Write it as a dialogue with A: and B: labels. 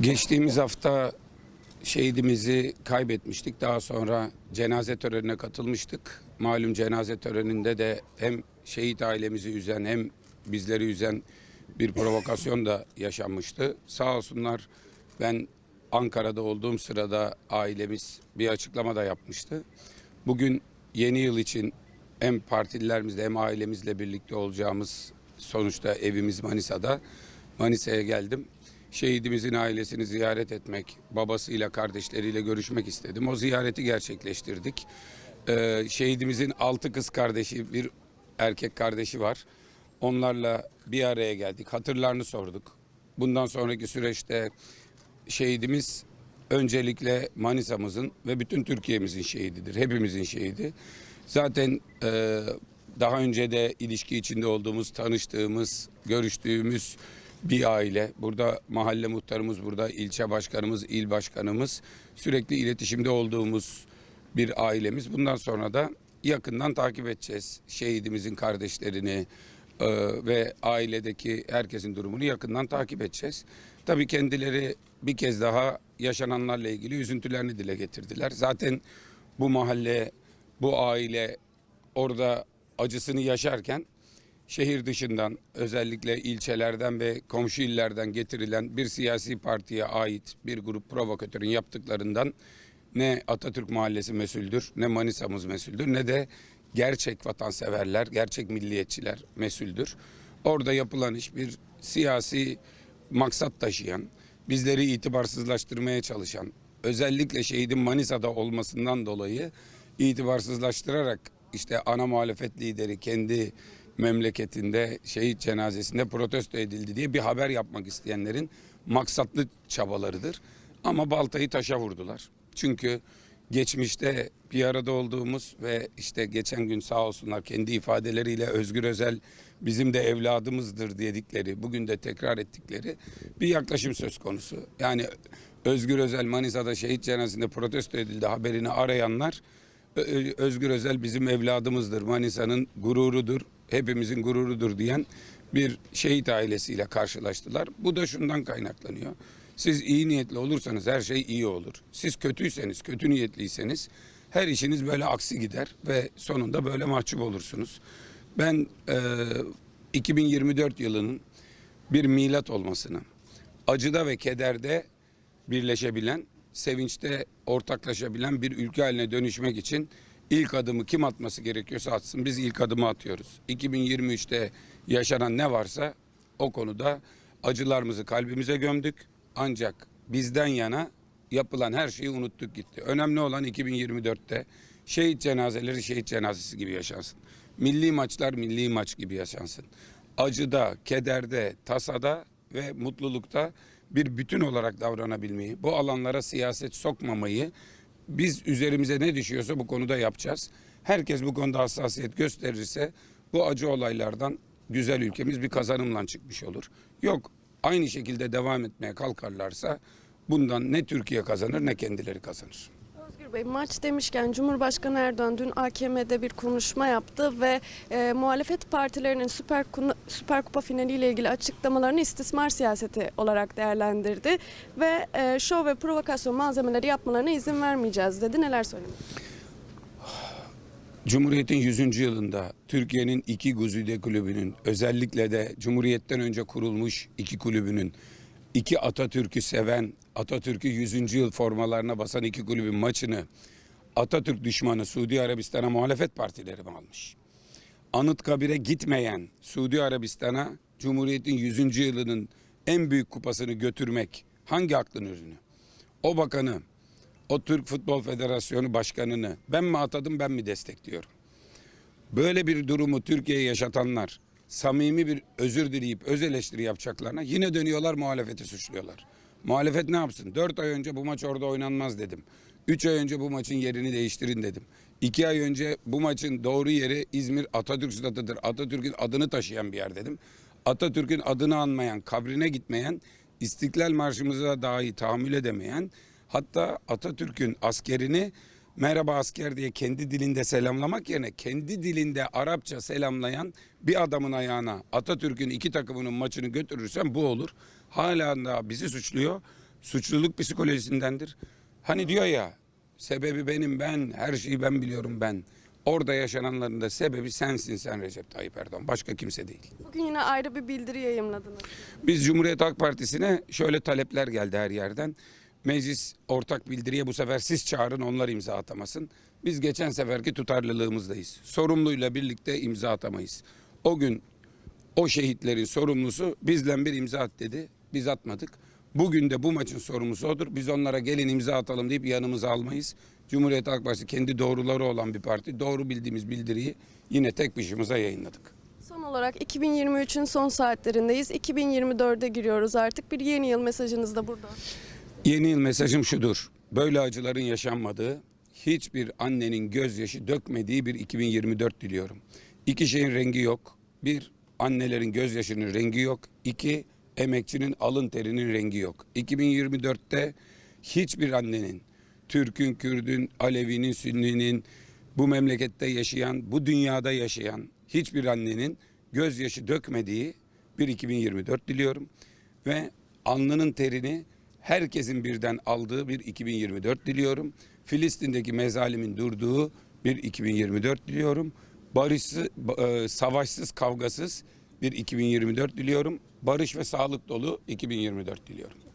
A: Geçtiğimiz hafta şehidimizi kaybetmiştik. Daha sonra cenaze törenine katılmıştık. Malum cenaze töreninde de hem şehit ailemizi üzen hem bizleri üzen bir provokasyon da yaşanmıştı. Sağ olsunlar ben Ankara'da olduğum sırada ailemiz bir açıklama da yapmıştı. Bugün yeni yıl için hem partililerimizle hem ailemizle birlikte olacağımız sonuçta evimiz Manisa'da. Manisa'ya geldim. Şehidimizin ailesini ziyaret etmek, babasıyla, kardeşleriyle görüşmek istedim. O ziyareti gerçekleştirdik. Ee, şehidimizin altı kız kardeşi, bir erkek kardeşi var. Onlarla bir araya geldik. Hatırlarını sorduk. Bundan sonraki süreçte şehidimiz öncelikle Manisa'mızın ve bütün Türkiye'mizin şehididir. Hepimizin şehidi. Zaten e, daha önce de ilişki içinde olduğumuz, tanıştığımız, görüştüğümüz bir aile. Burada mahalle muhtarımız, burada ilçe başkanımız, il başkanımız sürekli iletişimde olduğumuz bir ailemiz. Bundan sonra da yakından takip edeceğiz şehidimizin kardeşlerini e, ve ailedeki herkesin durumunu yakından takip edeceğiz. Tabii kendileri bir kez daha yaşananlarla ilgili üzüntülerini dile getirdiler. Zaten bu mahalle, bu aile orada acısını yaşarken şehir dışından özellikle ilçelerden ve komşu illerden getirilen bir siyasi partiye ait bir grup provokatörün yaptıklarından ne Atatürk Mahallesi mesuldür, ne Manisa'mız mesuldür, ne de gerçek vatanseverler, gerçek milliyetçiler mesuldür. Orada yapılan iş bir siyasi maksat taşıyan, bizleri itibarsızlaştırmaya çalışan, özellikle şehidin Manisa'da olmasından dolayı itibarsızlaştırarak işte ana muhalefet lideri kendi memleketinde şehit cenazesinde protesto edildi diye bir haber yapmak isteyenlerin maksatlı çabalarıdır. Ama baltayı taşa vurdular. Çünkü geçmişte bir arada olduğumuz ve işte geçen gün sağ olsunlar kendi ifadeleriyle Özgür Özel bizim de evladımızdır dedikleri, bugün de tekrar ettikleri bir yaklaşım söz konusu. Yani Özgür Özel Manisa'da şehit cenazesinde protesto edildi haberini arayanlar Özgür Özel bizim evladımızdır, Manisa'nın gururudur, hepimizin gururudur diyen bir şehit ailesiyle karşılaştılar. Bu da şundan kaynaklanıyor. Siz iyi niyetli olursanız her şey iyi olur. Siz kötüyseniz, kötü niyetliyseniz her işiniz böyle aksi gider ve sonunda böyle mahcup olursunuz. Ben e, 2024 yılının bir milat olmasını, acıda ve kederde birleşebilen, sevinçte ortaklaşabilen bir ülke haline dönüşmek için ilk adımı kim atması gerekiyorsa atsın. Biz ilk adımı atıyoruz. 2023'te yaşanan ne varsa o konuda acılarımızı kalbimize gömdük. Ancak bizden yana yapılan her şeyi unuttuk gitti. Önemli olan 2024'te şehit cenazeleri şehit cenazesi gibi yaşansın. Milli maçlar milli maç gibi yaşansın. Acıda, kederde, tasada ve mutlulukta bir bütün olarak davranabilmeyi, bu alanlara siyaset sokmamayı biz üzerimize ne düşüyorsa bu konuda yapacağız. Herkes bu konuda hassasiyet gösterirse bu acı olaylardan güzel ülkemiz bir kazanımla çıkmış olur. Yok aynı şekilde devam etmeye kalkarlarsa bundan ne Türkiye kazanır ne kendileri kazanır.
B: Özgür Bey maç demişken Cumhurbaşkanı Erdoğan dün AKM'de bir konuşma yaptı ve e, muhalefet partilerinin Süper, Süper Kupa finaliyle ilgili açıklamalarını istismar siyaseti olarak değerlendirdi ve e, şov ve provokasyon malzemeleri yapmalarına izin vermeyeceğiz dedi. Neler söylemek?
A: Cumhuriyet'in 100. yılında Türkiye'nin iki Güzide kulübünün özellikle de Cumhuriyet'ten önce kurulmuş iki kulübünün iki Atatürk'ü seven, Atatürk'ü 100. yıl formalarına basan iki kulübün maçını Atatürk düşmanı Suudi Arabistan'a muhalefet partileri mi almış? Anıtkabir'e gitmeyen Suudi Arabistan'a Cumhuriyet'in 100. yılının en büyük kupasını götürmek hangi aklın ürünü? O bakanı, o Türk Futbol Federasyonu başkanını ben mi atadım ben mi destekliyorum? Böyle bir durumu Türkiye'ye yaşatanlar samimi bir özür dileyip öz eleştiri yapacaklarına yine dönüyorlar muhalefeti suçluyorlar. Muhalefet ne yapsın? Dört ay önce bu maç orada oynanmaz dedim. Üç ay önce bu maçın yerini değiştirin dedim. İki ay önce bu maçın doğru yeri İzmir Atatürk Stadı'dır. Atatürk'ün adını taşıyan bir yer dedim. Atatürk'ün adını anmayan, kabrine gitmeyen, İstiklal Marşımıza dahi tahammül edemeyen, hatta Atatürk'ün askerini merhaba asker diye kendi dilinde selamlamak yerine kendi dilinde Arapça selamlayan bir adamın ayağına Atatürk'ün iki takımının maçını götürürsen bu olur. Hala da bizi suçluyor. Suçluluk psikolojisindendir. Hani diyor ya sebebi benim ben, her şeyi ben biliyorum ben. Orada yaşananların da sebebi sensin sen Recep Tayyip Erdoğan. Başka kimse değil.
B: Bugün yine ayrı bir bildiri yayımladınız.
A: Biz Cumhuriyet Halk Partisi'ne şöyle talepler geldi her yerden. Meclis ortak bildiriye bu sefer siz çağırın onlar imza atamasın. Biz geçen seferki tutarlılığımızdayız. Sorumluyla birlikte imza atamayız. O gün o şehitlerin sorumlusu bizden bir imza at dedi. Biz atmadık. Bugün de bu maçın sorumlusu odur. Biz onlara gelin imza atalım deyip yanımıza almayız. Cumhuriyet Halk Partisi kendi doğruları olan bir parti. Doğru bildiğimiz bildiriyi yine tek başımıza yayınladık.
B: Son olarak 2023'ün son saatlerindeyiz. 2024'e giriyoruz artık. Bir yeni yıl mesajınız da burada.
A: Yeni yıl mesajım şudur. Böyle acıların yaşanmadığı, hiçbir annenin gözyaşı dökmediği bir 2024 diliyorum. İki şeyin rengi yok. Bir, annelerin gözyaşının rengi yok. İki, emekçinin alın terinin rengi yok. 2024'te hiçbir annenin, Türk'ün, Kürd'ün, Alevi'nin, Sünni'nin, bu memlekette yaşayan, bu dünyada yaşayan hiçbir annenin gözyaşı dökmediği bir 2024 diliyorum. Ve alnının terini herkesin birden aldığı bir 2024 diliyorum. Filistin'deki mezalimin durduğu bir 2024 diliyorum. Barışsız, e, savaşsız, kavgasız bir 2024 diliyorum. Barış ve sağlık dolu 2024 diliyorum.